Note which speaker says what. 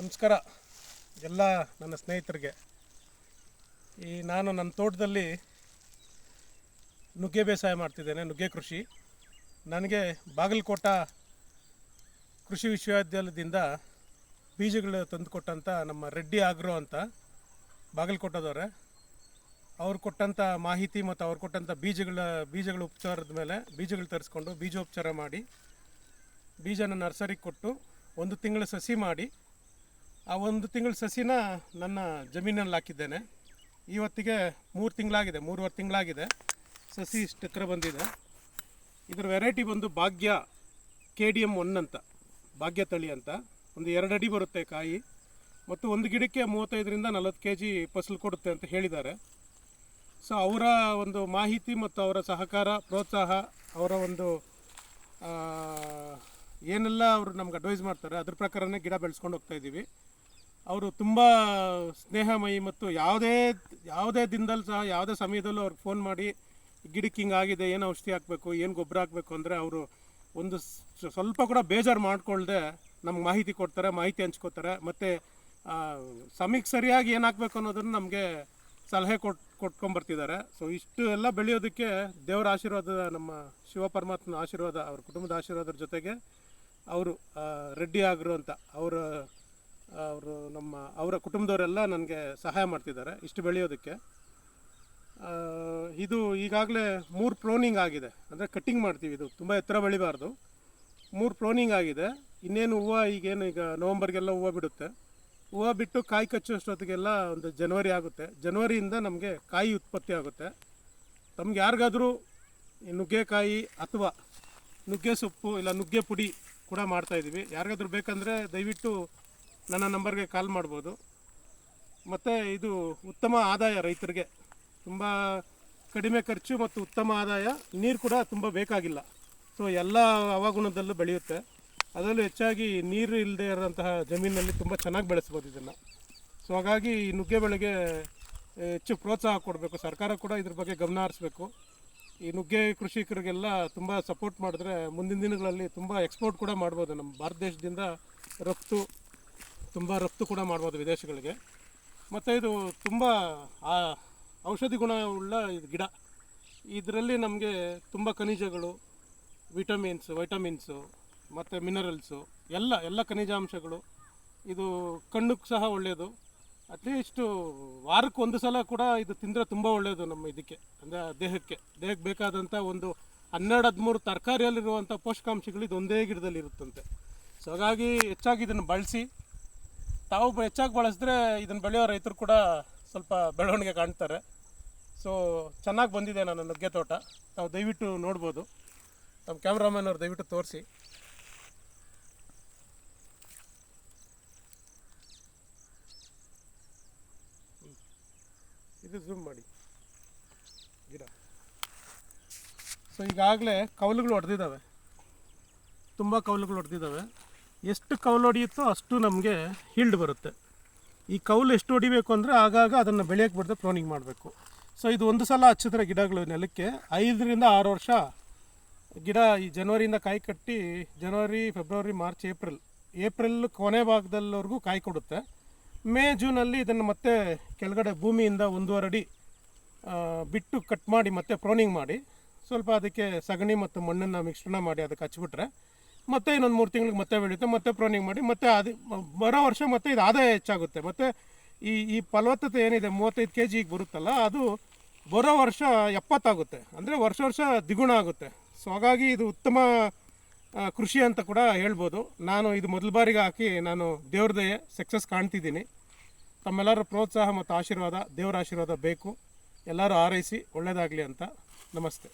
Speaker 1: ನಮಸ್ಕಾರ. ಎಲ್ಲ ನನ್ನ ಸ್ನೇಹಿತರಿಗೆ. ಈ ನಾನು ನನ್ನ ತೋಟದಲ್ಲಿ ನುಗ್ಗೆ ಬೇಸಾಯ ಮಾಡ್ತಿದ್ದೇನೆ, ನುಗ್ಗೆ ಕೃಷಿ. ನನಗೆ ಬಾಗಲಕೋಟ ಕೃಷಿ ವಿಶ್ವವಿದ್ಯಾಲಯದಿಂದ ಬೀಜಗಳು ತಂದುಕೊಟ್ಟಂಥ ನಮ್ಮ ರೆಡ್ಡಿ ಆಗ್ರೋ ಅಂತ ಬಾಗಲಕೋಟದವ್ರೆ. ಅವ್ರು ಕೊಟ್ಟಂಥ ಮಾಹಿತಿ ಮತ್ತು ಅವ್ರು ಕೊಟ್ಟಂಥ ಬೀಜಗಳ ಬೀಜಗಳ ಉಪಚಾರದ ಮೇಲೆ ಬೀಜಗಳು ತರಿಸ್ಕೊಂಡು ಬೀಜೋಪಚಾರ ಮಾಡಿ ಬೀಜನ ನರ್ಸರಿಗೆ ಕೊಟ್ಟು ಒಂದು ತಿಂಗಳ ಸಸಿ ಮಾಡಿ ಆ ಒಂದು ತಿಂಗಳ ಸಸಿನ ನನ್ನ ಜಮೀನಲ್ಲಿ ಹಾಕಿದ್ದೇನೆ. ಇವತ್ತಿಗೆ ಮೂರು ತಿಂಗಳಾಗಿದೆ, ಮೂರುವರೆ ತಿಂಗಳಾಗಿದೆ. ಸಸಿ ಇಷ್ಟು ಬಂದಿದೆ. ಇದರ ವೆರೈಟಿ ಬಂದು ಭಾಗ್ಯ ಕೆ ಡಿ ಎಂ ಒನ್ ಅಂತ, ಭಾಗ್ಯ ತಳಿ ಅಂತ. ಒಂದು ಎರಡು ಅಡಿ ಬರುತ್ತೆ ಕಾಯಿ. ಮತ್ತು ಒಂದು ಗಿಡಕ್ಕೆ ಮೂವತ್ತೈದರಿಂದ ನಲವತ್ತು ಕೆ ಜಿ ಫಸಲು ಕೊಡುತ್ತೆ ಅಂತ ಹೇಳಿದ್ದಾರೆ. ಸೊ ಅವರ ಒಂದು ಮಾಹಿತಿ ಮತ್ತು ಅವರ ಸಹಕಾರ, ಪ್ರೋತ್ಸಾಹ, ಅವರ ಒಂದು ಏನೆಲ್ಲ ಅವರು ನಮ್ಗೆ ಅಡ್ವೈಸ್ ಮಾಡ್ತಾರೆ, ಅದ್ರ ಪ್ರಕಾರನೇ ಗಿಡ ಬೆಳೆಸ್ಕೊಂಡು ಹೋಗ್ತಾ ಇದ್ದೀವಿ. ಅವರು ತುಂಬ ಸ್ನೇಹಮಯಿ ಮತ್ತು ಯಾವುದೇ ಯಾವುದೇ ದಿನದಲ್ಲಿ ಸಹ, ಯಾವುದೇ ಸಮಯದಲ್ಲೂ ಅವ್ರಿಗೆ ಫೋನ್ ಮಾಡಿ, ಗಿಡಕ್ಕೆ ಹಿಂಗೆ ಆಗಿದೆ, ಏನು ಔಷಧಿ ಹಾಕಬೇಕು, ಏನು ಗೊಬ್ಬರ ಹಾಕಬೇಕು ಅಂದರೆ ಅವರು ಒಂದು ಸ್ವಲ್ಪ ಕೂಡ ಬೇಜಾರು ಮಾಡಿಕೊಳ್ಳದೆ ನಮ್ಗೆ ಮಾಹಿತಿ ಕೊಡ್ತಾರೆ, ಮಾಹಿತಿ ಹಂಚ್ಕೋತಾರೆ. ಮತ್ತು ಸಮಯಕ್ಕೆ ಸರಿಯಾಗಿ ಏನು ಹಾಕಬೇಕು ಅನ್ನೋದನ್ನು ನಮಗೆ ಸಲಹೆ ಕೊಟ್ಟು ಕೊಟ್ಕೊಂಬರ್ತಿದ್ದಾರೆ ಸೊ ಇಷ್ಟು ಎಲ್ಲ ಬೆಳೆಯೋದಕ್ಕೆ ದೇವರ ಆಶೀರ್ವಾದ, ನಮ್ಮ ಶಿವ ಪರಮಾತ್ಮನ ಆಶೀರ್ವಾದ, ಅವ್ರ ಕುಟುಂಬದ ಆಶೀರ್ವಾದರ ಜೊತೆಗೆ ಅವರು ರೆಡ್ಡಿ ಆಗ್ರು ಅಂತ. ಅವರ ಅವರು ನಮ್ಮ, ಅವರ ಕುಟುಂಬದವರೆಲ್ಲ ನನಗೆ ಸಹಾಯ ಮಾಡ್ತಿದ್ದಾರೆ ಇಷ್ಟು ಬೆಳೆಯೋದಕ್ಕೆ. ಇದು ಈಗಾಗಲೇ ಮೂರು ಪ್ರೋನಿಂಗ್ ಆಗಿದೆ. ಅಂದರೆ ಕಟ್ಟಿಂಗ್ ಮಾಡ್ತೀವಿ ಇದು. ತುಂಬ ಎತ್ತರ ಬೆಳಿಬಾರ್ದು. ಮೂರು ಪ್ರೋನಿಂಗ್ ಆಗಿದೆ. ಇನ್ನೇನು ಹೂವು, ಈಗೇನು ಈಗ ನವಂಬರ್ಗೆಲ್ಲ ಹೂವು ಬಿಡುತ್ತೆ. ಹೂವು ಬಿಟ್ಟು ಕಾಯಿ ಕಚ್ಚುವಷ್ಟೊತ್ತಿಗೆಲ್ಲ ಒಂದು ಜನವರಿ ಆಗುತ್ತೆ. ಜನವರಿಯಿಂದ ನಮಗೆ ಕಾಯಿ ಉತ್ಪತ್ತಿ ಆಗುತ್ತೆ. ತಮ್ಗೆ ಯಾರಿಗಾದರೂ ನುಗ್ಗೆಕಾಯಿ ಅಥವಾ ನುಗ್ಗೆ ಸೊಪ್ಪು ಇಲ್ಲ ನುಗ್ಗೆ ಪುಡಿ ಕೂಡ ಮಾಡ್ತಾಯಿದ್ದೀವಿ ಯಾರಿಗಾದ್ರೂ ಬೇಕಂದರೆ ದಯವಿಟ್ಟು ನನ್ನ ನಂಬರ್ಗೆ ಕಾಲ್ ಮಾಡ್ಬೋದು. ಮತ್ತು ಇದು ಉತ್ತಮ ಆದಾಯ ರೈತರಿಗೆ. ತುಂಬ ಕಡಿಮೆ ಖರ್ಚು ಮತ್ತು ಉತ್ತಮ ಆದಾಯ, ನೀರು ಕೂಡ ತುಂಬ ಬೇಕಾಗಿಲ್ಲ. ಸೊ ಎಲ್ಲ ಹವಾಗುಣದಲ್ಲೂ ಬೆಳೆಯುತ್ತೆ. ಅದರಲ್ಲೂ ಹೆಚ್ಚಾಗಿ ನೀರು ಇಲ್ಲದೆ ಇರೋಂತಹ ಜಮೀನಲ್ಲಿ ತುಂಬ ಚೆನ್ನಾಗಿ ಬೆಳೆಸ್ಬೋದು ಇದನ್ನು. ಸೊ ಹಾಗಾಗಿ ಈ ನುಗ್ಗೆ ಬೆಳೆಗೆ ಹೆಚ್ಚು ಪ್ರೋತ್ಸಾಹ ಕೊಡಬೇಕು. ಸರ್ಕಾರ ಕೂಡ ಇದ್ರ ಬಗ್ಗೆ ಗಮನ ಹರಿಸ್ಬೇಕು. ಈ ನುಗ್ಗೆ ಕೃಷಿಕರಿಗೆಲ್ಲ ತುಂಬ ಸಪೋರ್ಟ್ ಮಾಡಿದ್ರೆ ಮುಂದಿನ ದಿನಗಳಲ್ಲಿ ತುಂಬ ಎಕ್ಸ್ಪೋರ್ಟ್ ಕೂಡ ಮಾಡ್ಬೋದು ನಮ್ಮ ಭಾರತ ದೇಶದಿಂದ ರಫ್ತು. ತುಂಬ ರಫ್ತು ಕೂಡ ಮಾಡ್ಬೋದು ವಿದೇಶಗಳಿಗೆ. ಮತ್ತು ಇದು ತುಂಬ ಔಷಧಿ ಉಳ್ಳ ಇದು ಗಿಡ. ಇದರಲ್ಲಿ ನಮಗೆ ತುಂಬ ಖನಿಜಗಳು, ವಿಟಮಿನ್ಸ್, ವೈಟಮಿನ್ಸು, ಮತ್ತು ಮಿನರಲ್ಸು, ಎಲ್ಲ ಎಲ್ಲ ಖನಿಜಾಂಶಗಳು. ಇದು ಕಣ್ಣಿಗೆ ಸಹ ಒಳ್ಳೆಯದು ಅಟ್ಲೀಸ್ಟು ವಾರಕ್ಕೆ ಒಂದು ಸಲ ಕೂಡ ಇದು ತಿಂದರೆ ತುಂಬ ಒಳ್ಳೆಯದು ನಮ್ಮ ಇದಕ್ಕೆ, ಅಂದರೆ ದೇಹಕ್ಕೆ. ದೇಹಕ್ಕೆ ಬೇಕಾದಂಥ ಒಂದು ಹನ್ನೆರಡು, ಹದಿಮೂರು ತರಕಾರಿಯಲ್ಲಿರುವಂಥ ಪೋಷಕಾಂಶಗಳು ಇದೊಂದೇ ಗಿಡದಲ್ಲಿ ಇರುತ್ತಂತೆ ಸೊ ಹಾಗಾಗಿ ಹೆಚ್ಚಾಗಿ ಇದನ್ನು ಬಳಸಿ ತಾವು ಹೆಚ್ಚಾಗಿ ಬಳಸಿದ್ರೆ ಇದನ್ನು ಬೆಳೆಯೋ ರೈತರು ಕೂಡ ಸ್ವಲ್ಪ ಬೆಳವಣಿಗೆ ಕಾಣ್ತಾರೆ. ಸೊ ಚೆನ್ನಾಗಿ ಬಂದಿದೆ ನನ್ನ ನುಗ್ಗೆ ತೋಟ. ತಾವು ದಯವಿಟ್ಟು ನೋಡ್ಬೋದು. ನಮ್ಮ ಕ್ಯಾಮ್ರಾಮನ್ ಅವ್ರು ದಯವಿಟ್ಟು ತೋರಿಸಿ. ಇದು ಝೂಮ್ ಮಾಡಿ. ಗಿಡ. ಸೊ ಈಗಾಗಲೇ ಕೌಲುಗಳು ಹೊಡೆದಿದ್ದಾವೆ ತುಂಬ ಕೌಲುಗಳು ಹೊಡೆದಿದ್ದಾವೆ ಎಷ್ಟು ಕೌಲು ಹೊಡೆಯುತ್ತೋ ಅಷ್ಟು ನಮಗೆ ಹೀಲ್ಡ್ ಬರುತ್ತೆ. ಈ ಕೌಲು ಎಷ್ಟು ಹೊಡಿಬೇಕು ಅಂದರೆ ಆಗಾಗ ಅದನ್ನು ಬೆಳೆಯೋಕ್ಕೆ ಬಿಡದೆ ಪ್ರೋನಿಂಗ್ ಮಾಡಬೇಕು. ಸೊ ಇದು ಒಂದು ಸಲ ಹಚ್ಚಿದ್ರೆ ಗಿಡಗಳು ನೆಲಕ್ಕೆ. ಐದರಿಂದ ಆರು ವರ್ಷ ಗಿಡ ಈ ಜನವರಿಯಿಂದ ಕಾಯಿ ಕಟ್ಟಿ ಜನವರಿ, ಫೆಬ್ರವರಿ, ಮಾರ್ಚ್, ಏಪ್ರಿಲ್ ಏಪ್ರಿಲ್ ಕೊನೆ ಭಾಗದಲ್ಲಿವರೆಗೂ ಕಾಯಿ ಕೊಡುತ್ತೆ. ಮೇ, ಜೂನಲ್ಲಿ ಇದನ್ನು ಮತ್ತೆ ಕೆಳಗಡೆ ಭೂಮಿಯಿಂದ ಒಂದೂವರೆ ಅಡಿ ಬಿಟ್ಟು ಕಟ್ ಮಾಡಿ ಮತ್ತೆ ಪ್ರೋನಿಂಗ್ ಮಾಡಿ. ಸ್ವಲ್ಪ ಅದಕ್ಕೆ ಸಗಣಿ ಮತ್ತು ಮಣ್ಣನ್ನು ಮಿಶ್ರಣ ಮಾಡಿ ಅದಕ್ಕೆ ಹಚ್ಬಿಟ್ರೆ ಮತ್ತೆ ಇನ್ನೊಂದು ಮೂರು ತಿಂಗಳಿಗೆ ಮತ್ತೆ ಬೆಳೆಯುತ್ತೆ, ಮತ್ತೆ ಪ್ರೋನಿಂಗ್ ಮಾಡಿ, ಮತ್ತೆ ಅದು ಬರೋ ವರ್ಷ ಮತ್ತೆ ಇದು ಆದಾಯ ಹೆಚ್ಚಾಗುತ್ತೆ. ಮತ್ತು ಈ ಈ ಫಲವತ್ತತೆ ಏನಿದೆ, ಮೂವತ್ತೈದು ಕೆ ಜಿಗೆ ಬರುತ್ತಲ್ಲ, ಅದು ಬರೋ ವರ್ಷ ಎಪ್ಪತ್ತಾಗುತ್ತೆ. ಅಂದರೆ ವರ್ಷ ವರ್ಷ ದ್ವಿಗುಣ ಆಗುತ್ತೆ. ಸೊ ಹಾಗಾಗಿ ಇದು ಉತ್ತಮ ಕೃಷಿ ಅಂತ ಕೂಡ ಹೇಳ್ಬೋದು. ನಾನು ಇದು ಮೊದಲ ಬಾರಿಗೆ ಹಾಕಿ ನಾನು ದೇವ್ರ ದಯೆ ಸಕ್ಸಸ್ ಕಾಣ್ತಿದ್ದೀನಿ. ತಮ್ಮೆಲ್ಲರ ಪ್ರೋತ್ಸಾಹ ಮತ್ತು ಆಶೀರ್ವಾದ ದೇವರ ಆಶೀರ್ವಾದ ಬೇಕು. ಎಲ್ಲರೂ ಹಾರೈಸಿ ಒಳ್ಳೆಯದಾಗಲಿ ಅಂತ ನಮಸ್ತೆ.